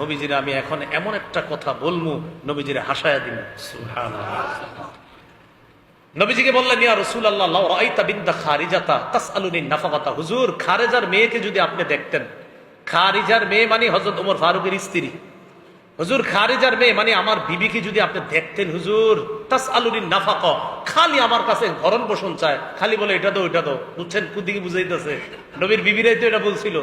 নবীজিরে আমি এখন এমন একটা কথা বলব নবীজিরে হাসায়া দিন নবীজিকে বললেন, ইয়া বিন্দা খারিজাতা তাসআলুনি নাফাকাতা। হুজুর, খারেজার মেয়েকে যদি আপনি দেখতেন, খারিজার মেয়ে মানে হযরত ওমর ফারুকের স্ত্রী। হুজুর, খারিজার মেয়ে মানে আমার বিবিকে যদি আপনি দেখতেন, হুজুর তাস আলুরিন নাফাক, খালি আমার কাছে ভরণ পোষণ চায়, খালি বলে, এটা তো ওইটা তো বুঝছেন কুদিকে বুঝাইতেছে? নবীর বিবিরাই তো এটা বলছিল।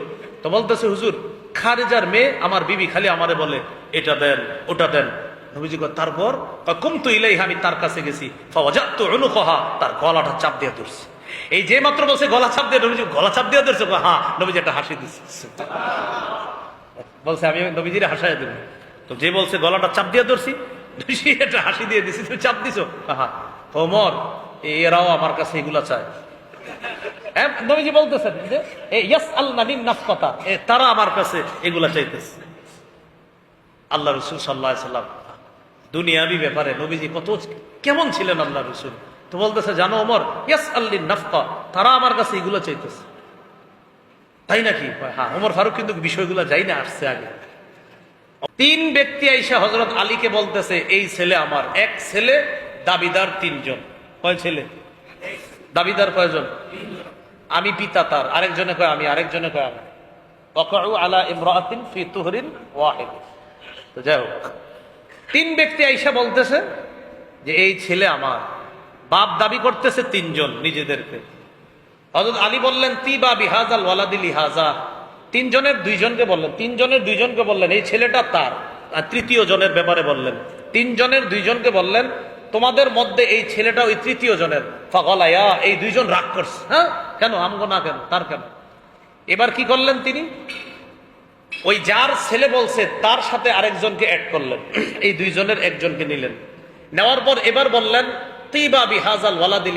তো বলতেছে, হুজুর খারিজার মেয়ে আমার বিবি খালি আমারে বলে, এটা দেন, ওটা দেন। তারপর? কুম তো ইলাই আমি তার কাছে গেছি। তার গলাটা চাপ দিয়ে ধরছি। এই যে মাত্র বলছে গলা চাপ দিয়ে, নবীজি গলা চাপ দিয়ে ধরছে হ্যাঁ নবীজি একটা হাসি দিচ্ছে বলছে, আমি নবীজির হাসায় দেবো তো যে বলছে গলাটা চাপ দিয়ে ধরছি একটা হাসি দিয়ে দিছি, তুমি চাপ দিছো? হ্যাঁ। ওমর এরাও আমার কাছে এগুলা চায়। নবীজি বলতেছেন যে ইয়াস আল নাবিন নাফকতা। তারা আমার কাছে এগুলা চাইতেছে। আল্লাহ রসুল সাল্লাহ সাল্লাম, দুনিয়াবি ব্যাপারে নবীজি কত কেমন ছিলেন আল্লাহ রসুল? তো বলতেছে, জানো ওমর ইয়াস আল্লিন নাফকা, তারা আমার কাছে এগুলো চাইতেছে। তাই নাকি? হ্যাঁ ওমর ফারুক কিন্তু বিষয়গুলো যাই না, আসছে আগে। তিন ব্যক্তি আইসা হজরত আলীকে বলতেছে, এই ছেলে আমার, এক ছেলে, দাবিদার তিনজন। কয় ছেলে? দাবিদার কয়জন? আমি পিতা তার, আরেকজনে কয় আমি, আরেকজনে কয় আমি। ওয়াকাউ আলা ইমরাতিন ফি তুহরিন ওয়াহিদ। তো যাই হোক, তিন ব্যক্তি আইসা বলতেছে যে, এই ছেলে আমার, বাপ দাবি করতেছে তিনজন নিজেদেরকে। হজরত আলী বললেন, তি বা বিহাজাল ওয়ালাদিল হাজা। তিনজনের দুইজনকে বললেন, তিনজনের দুইজনকে বললেন, এই ছেলেটা তার। আর তৃতীয় জনের ব্যাপারে বললেন, তিনজনের দুইজনকে বললেন, তোমাদের মধ্যে এই ছেলেটা ওই তৃতীয় জনের। ফাগলাইয়া এই দুইজন রাগ করছে হ্যাঁ? কেন? আমগো না কেন? তার কেন? এবার কি করলেন তিনি? ওই যার ছেলে বলছে, তার সাথে আরেকজনকে অ্যাড করলেন। এই দুইজনের একজনকে নিলেন। নেওয়ার পর এবার বললেন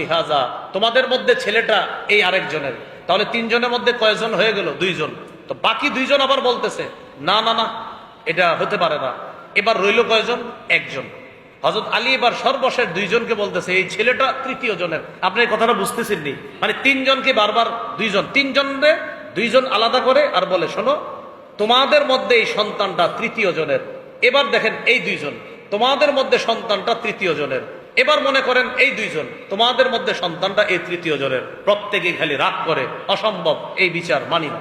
হাজা তোমাদের মধ্যে ছেলেটা এই আরেকজনের। তাহলে তিনজনের মধ্যে কয়জন হয়ে গেল? দুইজন। তো বাকি দুইজন আবার বলতেছে, না না না, এটা হতে পারে না। এবার রইল কয়জন? একজন। হজরত আলী এবার সর্বশেষ দুইজনকে বলতেছে, এই ছেলেটা তৃতীয় জনের। আপনি এই কথাটা বুঝতেছেন নি মানে তিনজনকে বারবার, দুইজন তিনজনরে দুইজন আলাদা করে আর বলে, শোনো, তোমাদের মধ্যে এই সন্তানটা তৃতীয় জনের। এবার দেখেন এই দুইজন, তোমাদের মধ্যে সন্তানটা তৃতীয় জনের। এবার মনে করেন এই দুইজন, তোমাদের মধ্যে সন্তানটা এই তৃতীয় জনের। প্রত্যেকেই খালি রাগ করে, অসম্ভব, এই বিচার মানি না।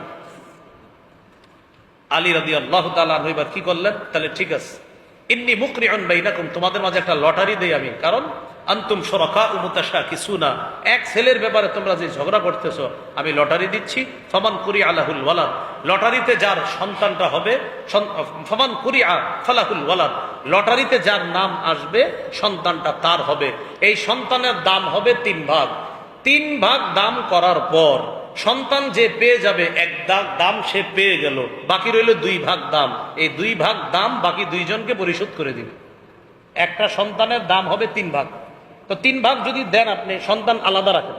আলী রাদি আল্লাহ তালা এবার কি করলেন? তাহলে ঠিক আছে ইন্নি মুকরি বাইনাকুম, তোমাদের মাঝে একটা লটারি দেই আমি। কারণ আন্তুম সরকা উমুতাশা কিছু না এক ছেলের ব্যাপারে তোমরা যে ঝগড়া করতেছো, আমি লটারি দিচ্ছি। ফমান কুরি আলাহুল ওয়ালাদ। লটারিতে যার সন্তানটা হবে ফমান কুরি আ ফালাহুল ওয়ালাদ। লটারিতে যার নাম আসবে, সন্তানটা তার হবে। এই সন্তানের দাম হবে তিন ভাগ। তিন ভাগ দাম করার পর সন্তান যে পেয়ে যাবে, এক দাগ দাম সে পেয়ে গেল। বাকি রইল দুই ভাগ দাম। এই দুই ভাগ দাম বাকি দুইজনকে পরিশোধ করে দিবে। একটা সন্তানের দাম হবে তিন ভাগ। তো তিন ভাগ যদি দেন আপনি, সন্তান আলাদা রাখেন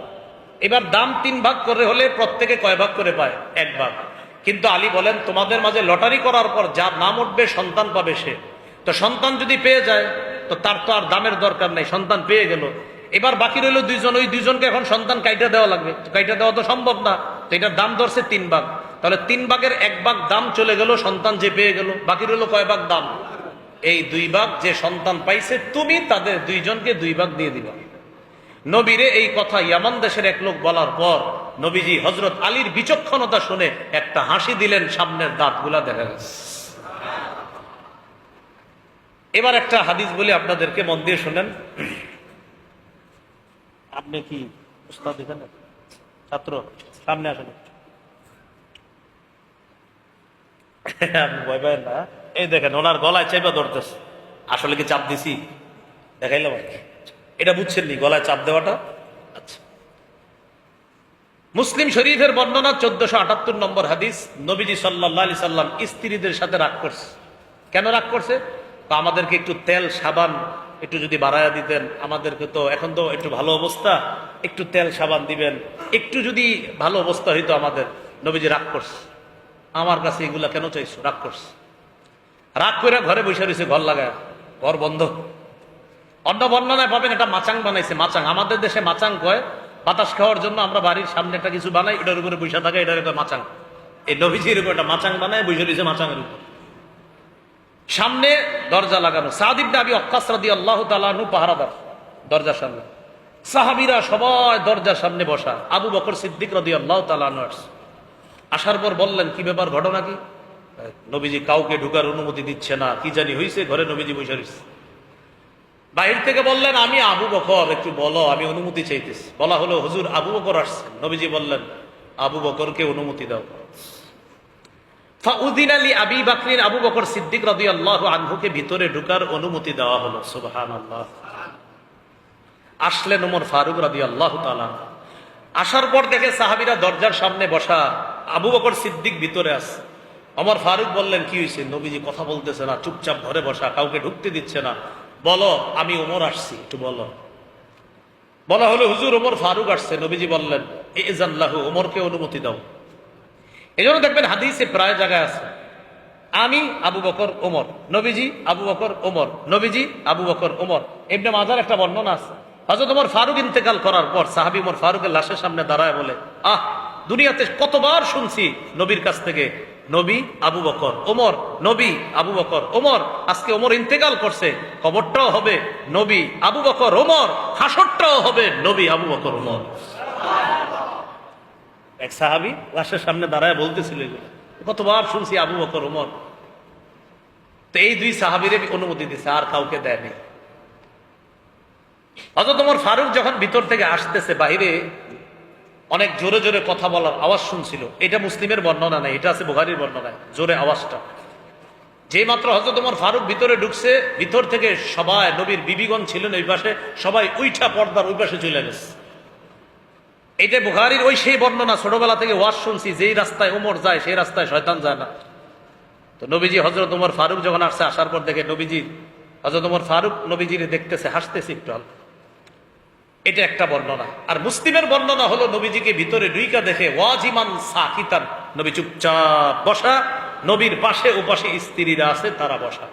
এবার দাম তিন ভাগ করে হলে প্রত্যেকে কয় ভাগ করে পায়? এক ভাগ। কিন্তু আলী বলেন, তোমাদের মাঝে লটারি করার পর যার নাম উঠবে, সন্তান পাবে সে। তো সন্তান যদি পেয়ে যায়, তো তার তো আর দামের দরকার নাই, সন্তান পেয়ে গেল। এবার বাকি রইল দুইজন, ওই দুইজনকে এখন সন্তান কাইটা দেওয়া লাগবে। কাইটা দেওয়া তো সম্ভব না, তো এটার দাম ধরছে তিন ভাগ। তাহলে তিন ভাগের এক ভাগ দাম চলে গেল, সন্তান যে পেয়ে গেল। বাকি রইল কয় ভাগ দাম? এই দুই ভাগ যে সন্তান পাইছে, তুমি তাদের দুইজনকে দুই ভাগ দিয়ে দিবা। নবীরে এই কথা ইয়ামান দেশের এক লোক বলার পর নবীজি হজরত আলীর বিচক্ষণতা শুনে একটা হাসি দিলেন, সামনের দাঁতগুলা দেখা এবার একটা হাদিস বলে আপনাদেরকে, মন দিয়ে শোনেন। আপনি কি উস্তাদ এখানে ছাত্র, সামনে আসেন। আপনি ভয় পাবেন না। এই দেখেন, ওনার গলায় চাইবা ধরতেছে। আসলে কি চাপ দিছি? দেখাইলাম। এটা বুঝছেন নি, গলায় চাপ দেওয়াটা? আচ্ছা। মুসলিম শরীফের বর্ণনা চোদ্দশো আটাত্তর নম্বর হাদিস, নবীজি সাল্লাহ আলি সাল্লাম স্ত্রীদের সাথে রাগ করছে। কেন রাগ করছে? আমাদেরকে একটু তেল, সাবান একটু যদি বাড়ায়া দিতেন, আমাদেরকে তো এখন তো একটু ভালো অবস্থা, একটু তেল সাবান দিবেন, একটু যদি ভালো অবস্থা হইতো আমাদের, নবীজি রাগ করছে। আমার কাছে এগুলা কেন চাইছো? রাগ করছে। রাগ করে ঘরে বসে রয়েছে, ঘর লাগায়, ঘর বন্ধ। অন্য বর্ণনায় পাবেন এটা মাচাং বানাইছে, মাচাং। আমাদের দেশে মাচাং কয়, বাতাস খাওয়ার জন্য আমরা বাড়ির সামনে একটা কিছু বানাই, এটার উপরে বসে থাকে, এটার একটা মাচাং। এই নবীজির উপর একটা মাচাং বানায়, বসে রয়েছে মাচাঙের উপর। সামনে দরজা লাগানো। সাদিব আবি অক্কাস রাদি আল্লাহ তালু পাহারাদার দরজার সামনে। সাহাবিরা সবাই দরজার সামনে বসা। আবু বকর সিদ্দিক রদি আল্লাহ তালু আসার পর বললেন, কি ব্যাপার, ঘটনা কি? নবীজি, কাউকে ঢুকার অনুমতি দিচ্ছে না। কি জানি হয়েছে ঘরে নবীজি বসে রয়েছে বাহির থেকে বললেন, আমি আবু বকর, একটু বলো, আমি অনুমতি চাইতেছি। বলা হলো, হুজুর, আবু বকর আসছেন। নবীজি বললেন, আবু বকরকে অনুমতি দাও। ফাউদ্দিন আলী আবি বাকরিন আবু বকর সিদ্দিক রদি আল্লাহ আনহুকে ভিতরে ঢুকার অনুমতি দেওয়া হলো সুবহান আল্লাহ আসলেন ওমর ফারুক রাদি আল্লাহ তালা আসার পর দেখে সাহাবিরা দরজার সামনে বসা, আবু বকর সিদ্দিক ভিতরে আছে অমর ফারুক বললেন, কি হয়েছে নবীজি কথা বলতেছে না, চুপচাপ ঘরে বসা, কাউকে ঢুকতে দিচ্ছে না। বলো, আমি ওমর আসছি, একটু বলো। বলা হলো, হুজুর, ওমর ফারুক আসছে। নবীজি বললেন, এ ওমরকে অনুমতি দাও। এই জন্য দেখবেন হাদিসে প্রায় জায়গায় আছে। আমি, আবু বকর, ওমর। নবীজি, আবু বকর, ওমর। নবীজি, আবু বকর, ওমর। এমনি মাজার একটা বর্ণনা আছে। হজরত ওমর ফারুক ইন্তেকাল করার পর সাহাবি ওমর ফারুকের লাশের সামনে দাঁড়ায় বলে, আহ, দুনিয়াতে কতবার শুনছি নবীর কাছ থেকে, নবী, আবু বকর, ওমর, নবী, আবু বকর, ওমর। আজকে ওমর ইন্তেকাল করছে কবরটাও হবে নবী, আবু বকর, ওমর। হাসরটাও হবে নবী, আবু বকর, ওমর। এক সাহাবি লাশের সামনে দাঁড়ায় বলতেছিল, কতবার শুনছি আবু বকর ওমর তো এই দুই সাহাবিরে অনুমতি দিছে, আর কাউকে দেয়নি। অত তোমার ফারুক যখন ভিতর থেকে আসতেছে বাইরে অনেক জোরে জোরে কথা বলার আওয়াজ শুনছিল। এটা মুসলিমের বর্ণনা নেই, এটা আছে বুহারির বর্ণনায়, জোরে আওয়াজটা। যে মাত্র হজরত তোমার ফারুক ভিতরে ঢুকছে, ভিতর থেকে সবাই, নবীর বিবিগণ ছিলেন ওই পাশে, সবাই উইঠা পর্দার ওই পাশে চলে গেছে। এটা বুখারির ওই সেই বর্ণনা, ছোটবেলা থেকে ওয়াজ শুনছি, যেই রাস্তায় ওমর যায়, সেই রাস্তায় শয়তান যায় না। তো নবীজি হজরত উমর ফারুক যখন আসছে, আসার পর দেখে নবীজি হজরত উমর ফারুক নবীজির দেখতেছে, হাসতেছে একটু। এটা একটা বর্ণনা। আর মুসলিমের বর্ণনা হলো নবীজিকে ভিতরে দুইকা দেখে, ওয়াজিমান সাকিতান, নবী চুপচাপ বসা, নবীর পাশে ও পাশে স্ত্রীরা আছে, তারা বসা।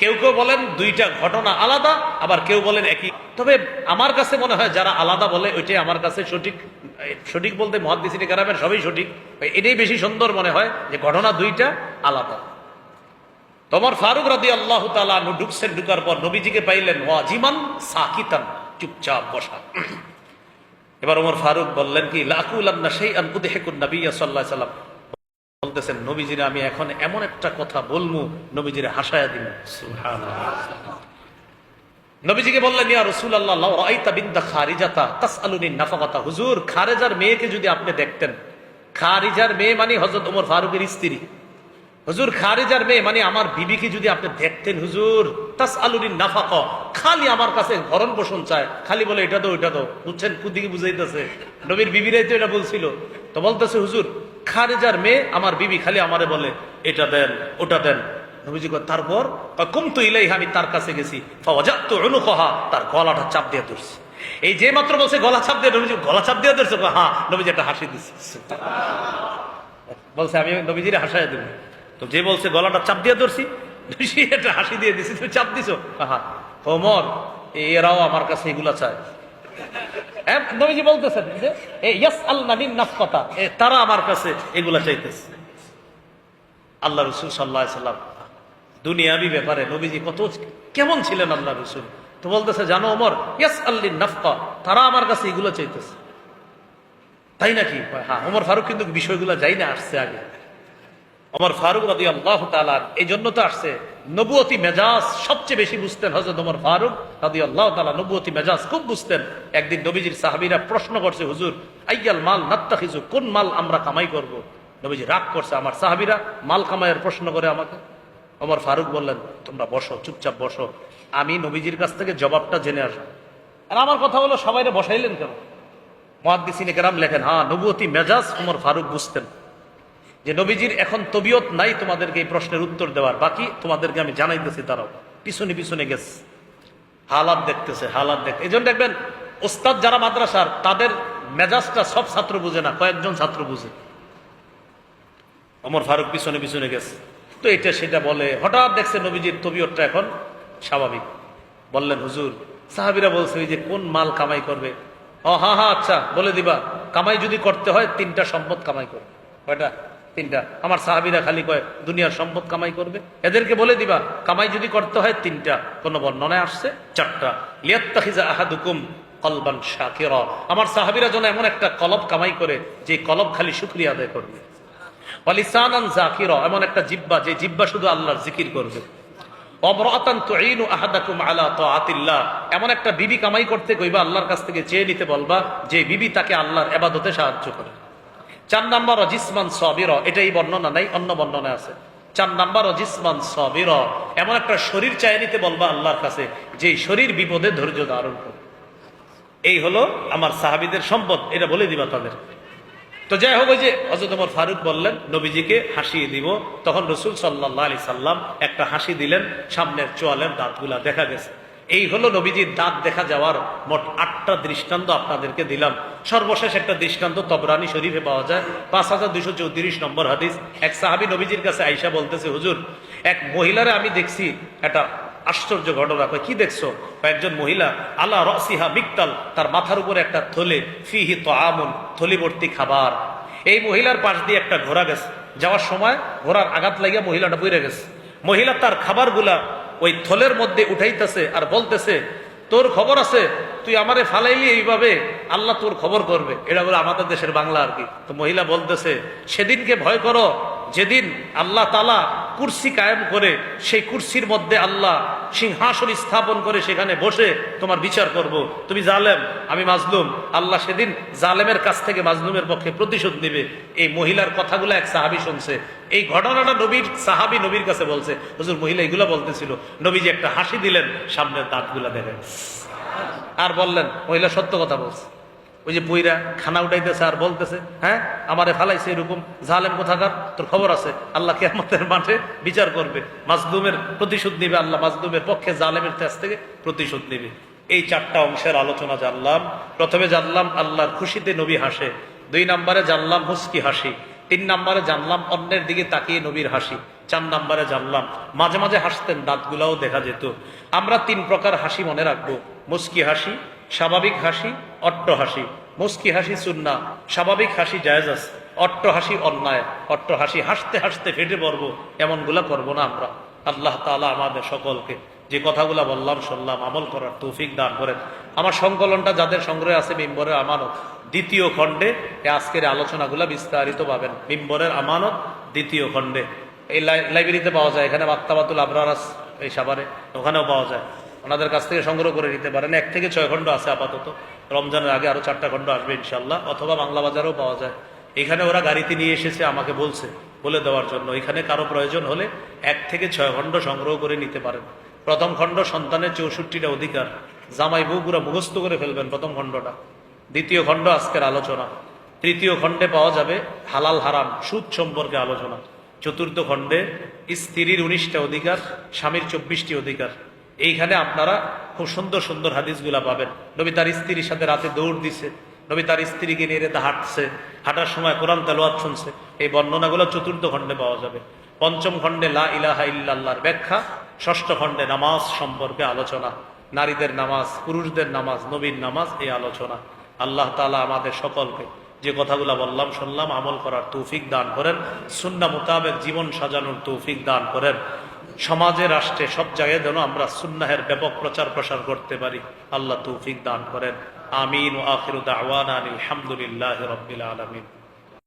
কেউ কেউ বলেন দুইটা ঘটনা আলাদা, আবার কেউ বলেন একই। তবে আমার কাছে মনে হয় যারা আলাদা বলে, ওইটাই আমার কাছে সঠিক সঠিক বলতে মহাদিসিনী কারামের সবই সঠিক। এটাই বেশি সুন্দর মনে হয় যে ঘটনা দুইটা আলাদা। তোমার ফারুক রাদি আল্লাহ তালা ঢুকছেন, ঢুকার পর নবীজিকে পাইলেন ওয়াজিমান সাকিতান, চুপচাপ বসা। এবার ওমর ফারুক বললেন কি লাকুল সেই আন উদেহেকুন নবী সাল্লাহ সাল্লাম বলতেছেন, নবীজিরে আমি এখন এমন একটা কথা বলমু, নবীজিরে হাসায়া দিন নবীজিকে বললেন, ইয়া রসুল আল্লাহ আইতা বিন্দা খারিজাতা তাস আলুনি নাফাকাতা। হুজুর, খারেজার মেয়েকে যদি আপনি দেখতেন, খারিজার মেয়ে মানে হজরত ওমর ফারুকের স্ত্রী। হুজুর, খারিজার মেয়ে মানে আমার বিবিকে যদি আপনি দেখতেন, হুজুর তাস আলুরিন নাফাক। খালি আমার কাছে ভরণ পোষণ চায়, খালি বলে, এটা তো ওইটা তো বুঝছেন? কুদিকে বুঝাইতেছে। নবীর বিবিরাই তো এটা বলছিল। তো বলতেছে, হুজুর খারেজার মেয়ে আমার বিবি খালি আমারে বলে এটা দেন ওটা দেন। তারপর? কম ইলাই আমি তার কাছে গেছি। তার গলাটা চাপ দিয়ে ধরছি। এই যে মাত্র বলছে গলা চাপ দিয়ে নবীজি গলা চাপ দিয়ে ধরছে হ্যাঁ নবীজি একটা হাসি দিচ্ছে বলছে আমি নবীজিরে হাসাই দেবো। তো যে বলছে গলাটা চাপ দিয়ে ধরছি। একটা হাসি দিয়ে দিছি তুমি চাপ দিছো? আহা ওমর এরাও আমার কাছে এগুলা চায়। হ্যাঁ, নবীজি বলতেছেন যে ইয়াস আল্লাহ তারা আমার কাছে এগুলা চাইতেছে। আল্লাহ রসুল সাল্লাহ সাল্লাম, দুনিয়াবি ব্যাপারে নবীজি কত কেমন ছিলেন আল্লাহ রসুল। তো বলতেছে, জানো ওমর ইয়াস আল্লি নাফকা। তারা আমার কাছে এগুলো চাইতেছে। তাই নাকি? হ্যাঁ ওমর ফারুক কিন্তু বিষয়গুলো যাই না আসছে আগে। ওমর ফারুক রাদি আল্লাহ তালার এই জন্য তো আসছে। নবুয়তি মেজাজ সবচেয়ে বেশি বুঝতেন হজরত ওমর ফারুক রাদি আল্লাহ তালা নবুয়তি মেজাজ খুব বুঝতেন। একদিন নবীজির সাহাবিরা প্রশ্ন করছে, হুজুর, আইয়াল মাল নাত্তা খিজু কোন মাল আমরা কামাই করব। নবীজি রাগ করছে। আমার সাহাবিরা মাল কামাইয়ের প্রশ্ন করে আমাকে। ওমর ফারুক বললেন, তোমরা বসো, চুপচাপ বসো। আমি নবীজির কাছ থেকে জবাবটা জেনে আসব। আর আমার কথা হলো, সবাইরে বসাইলেন কেন? মহাদিসিনে কেরাম লেখেন হ্যাঁ নবুয়তি মেজাজ ওমর ফারুক বুঝতেন। যে নবীজির এখন তবিয়ত নাই, তোমাদেরকে এই প্রশ্নের উত্তর দেওয়ার। বাকি তোমাদেরকে আমি জানাইতেছি তারাও। পিছনে পিছনে গেছে। হালাত দেখতেছে, হালাত দেখ এই জন্য দেখবেন, ওস্তাদ যারা মাদ্রাসার, তাদের মেজাজটা সব ছাত্র বুঝে না, কয়েকজন ছাত্র বুঝে। অমর ফারুক পিছনে পিছনে গেছে। তো এটা সেটা বলে, হঠাৎ দেখছে নবীজির তবিয়তটা এখন স্বাভাবিক। বললেন, হুজুর, সাহাবিরা বলছে যে কোন মাল কামাই করবে? ও হ্যাঁ হ্যাঁ আচ্ছা বলে দিবা। কামাই যদি করতে হয়, তিনটা সম্পদ কামাই করবে। কয়টা? তিনটা। আমার সাহাবিরা খালি কয়, দুনিয়ার সম্পদ কামাই করবে? এদেরকে বলে দিবা, কামাই যদি করতে হয় তিনটা, কোন বর্ণনায় আসছে? চারটা। লিয়াত্তাহিজা আহাদুকুম কলবান শাকিরা। আমার সাহাবিরা যেন এমন একটা কলব কামাই করে, যে কলব খালি শুক্রিয়া আদায় করবে। জাকিরা, এমন একটা জিব্বা, যে জিব্বা শুধু আল্লাহর জিকির করবে। এমন একটা বিবি কামাই করতে কইবা, আল্লাহর কাছ থেকে চেয়ে নিতে বলবা, যে বিবি তাকে আল্লাহর ইবাদতে সাহায্য করে। চার নাম্বার অজিসমান সবির, এটাই বর্ণনা নাই, অন্য বর্ণনা আছে। চার নাম্বার অজিসমান সবির, এমন একটা শরীর চাই নিতে বলবা আল্লাহর কাছে যে শরীর বিপদে ধৈর্য ধারণ করে। এই হলো আমার সাহাবিদের সম্পদ, এটা বলে দিবা তাদের। তো যাই হোক যে হজরত ফারুক বললেন, নবীজিকে হাসিয়ে দিব। তখন রসুল সাল্লাহ আলি সাল্লাম একটা হাসি দিলেন, সামনের চোয়ালের দাঁতগুলা দেখা গেছে। এই হলো নবীজির দাঁত দেখা যাওয়ার মোট আটটা দৃষ্টান্ত আপনাদেরকে দিলাম। সর্বশেষ একটা দৃষ্টান্ত তবরানি শরীফে পাওয়া যায়। পাঁচ হাজার দুশো চৌত্রিশ নম্বর হাদিস। এক সাহাবি নবীজির কাছে আইসা বলতেছে, হুজুর, এক মহিলারে আমি দেখছি, একটা আশ্চর্য ঘটনা। কি দেখছ? একজন মহিলা আল্লাহ রসিহা মিকতাল, তার মাথার উপরে একটা থলে, ফিহি তো আমন থলি ভর্তি খাবার। এই মহিলার পাশ দিয়ে একটা ঘোড়া গেছে। যাওয়ার সময় ঘোড়ার আঘাত লাগিয়া মহিলাটা বইরে গেছে। মহিলা তার খাবারগুলা ওই থলের মধ্যে উঠাইতেছে আর বলতেছে, তোর খবর আছে, তুই আমারে ফালাইলি এইভাবে, আল্লাহ তোর খবর করবে। এটা বলে আমাদের দেশের বাংলা আর কি। তো মহিলা বলতেছে, সেদিনকে ভয় করো, যেদিন আল্লাহ তালা কুর্সি কায়েম করে সেই কুর্সির মধ্যে আল্লাহ সিংহাসন স্থাপন করে সেখানে বসে তোমার বিচার করব। তুমি জালেম, আমি মাজলুম। আল্লাহ সেদিন জালেমের কাছ থেকে মাজলুমের পক্ষে প্রতিশোধ নেবে। এই মহিলার কথাগুলো এক সাহাবি শুনছে। এই ঘটনাটা নবীর, সাহাবি নবীর কাছে বলছে। হুজুর, মহিলা এগুলো বলতেছিল। নবীজি একটা হাসি দিলেন, সামনের দাঁতগুলা দেখেন। আর বললেন, মহিলা সত্য কথা বলছে। ওই যে বইরা খানা উঠাইতেছে আর বলতেছে হ্যাঁ আমারে ফালাইছে এরকম জালেম কোথাকার? তোর খবর আছে? আল্লাহ কেয়ামতের মাঠে বিচার করবে। মাজলুমের প্রতিশোধ নিবে আল্লাহ, মাজলুমের পক্ষে জালেমের কাছ থেকে প্রতিশোধ নিবে। এই চারটা অংশের আলোচনা জানলাম। প্রথমে জানলাম আল্লাহর খুশিতে নবী হাসে। দুই নম্বরে জানলাম হুস্কি হাসি। তিন নম্বরে জানলাম অন্যের দিকে তাকিয়ে নবীর হাসি। চার নম্বরে জানলাম মাঝে মাঝে হাসতেন, দাঁতগুলাও দেখা যেত। আমরা তিন প্রকার হাসি মনে রাখব। মুস্কি হাসি স্বাভাবিক হাসি, অট্ট হাসি। মুস্কি হাসি সুন্না, স্বাভাবিক হাসি জায়েজ আছে। অট্ট হাসি অন্যায়, অট্ট হাসি হাসতে হাসতে ফেটে পড়ব, এমনগুলা করব না আমরা। আল্লাহ তালা আমাদের সকলকে যে কথাগুলা বললাম, শুনলাম, আমল করার তৌফিক দান করেন। আমার সংকলনটা যাদের সংগ্রহে আছে মিম্বরের আমানত, দ্বিতীয় খণ্ডে আজকের আলোচনাগুলা বিস্তারিত পাবেন মিম্বরের আমানত, দ্বিতীয় খণ্ডে। এই লাই- লাইব্রেরিতে পাওয়া যায়, এখানে মাত্তাবাতুল আবরারাস এই সাবারে ওখানেও পাওয়া যায়। ওনাদের কাছ থেকে সংগ্রহ করে নিতে পারেন। এক থেকে ছয় খণ্ড আছে আপাতত। রমজানের আগে আরও চারটা খণ্ড আসবে ইনশাল্লাহ অথবা বাংলা বাজারেও পাওয়া যায়। এখানে ওরা গাড়িতে নিয়ে এসেছে, আমাকে বলছে, বলে দেওয়ার জন্য। এখানে কারও প্রয়োজন হলে এক থেকে ছয় খণ্ড সংগ্রহ করে নিতে পারেন। প্রথম খণ্ড সন্তানের চৌষট্টিটা অধিকার। জামাই বউগুরা মুখস্থ করে ফেলবেন প্রথম খণ্ডটা। দ্বিতীয় খণ্ড আজকের আলোচনা। তৃতীয় খণ্ডে পাওয়া যাবে হালাল হারাম, সুদ সম্পর্কে আলোচনা। চতুর্থ খণ্ডে স্ত্রীর উনিশটা অধিকার, স্বামীর চব্বিশটি অধিকার। এইখানে আপনারা খুব সুন্দর সুন্দর হাদিসগুলা পাবেন। নবী তার স্ত্রীর সাথে রাতে দৌড় দিছে। নবী তার স্ত্রীকে নিয়ে রেতে হাঁটছে। হাঁটার সময় কোরআন তেলোয়াত শুনছে। এই বর্ণনাগুলো চতুর্থ খণ্ডে পাওয়া যাবে। পঞ্চম খণ্ডে লা ইলাহা ইল্লাল্লাহর ব্যাখ্যা। ষষ্ঠ খণ্ডে নামাজ সম্পর্কে আলোচনা। নারীদের নামাজ, পুরুষদের নামাজ, নবীর নামাজ এই আলোচনা। আল্লাহ তালা আমাদের সকলকে যে কথাগুলো বললাম, শুনলাম, আমল করার তৌফিক দান করেন। সুন্না মোতাবেক জীবন সাজানোর তৌফিক দান করেন। সমাজে, রাষ্ট্রে সব জায়গায় যেন আমরা সুন্নাহের ব্যাপক প্রচার প্রসার করতে পারি। আল্লাহ তৌফিক দান করেন। আমিন ও আখির আওয়ান আলহামদুলিল্লাহ রবিল আলমিন।